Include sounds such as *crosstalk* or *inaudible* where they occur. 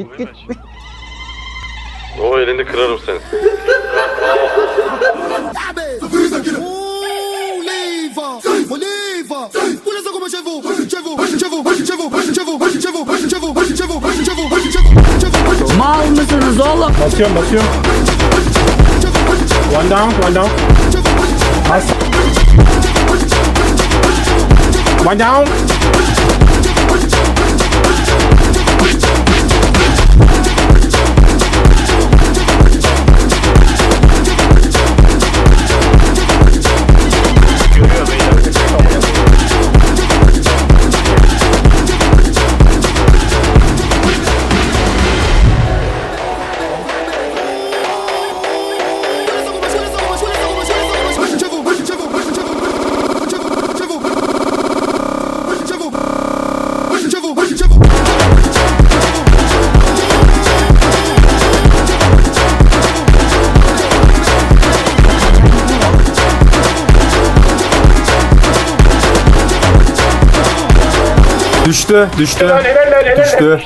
Git git. O *laughs* elini kırarım seni. Mal mısınız oğlum? Basıyorum basıyorum. One down one down. Bas. One down. Düştü, düştü. Helal helal helal. Düştü.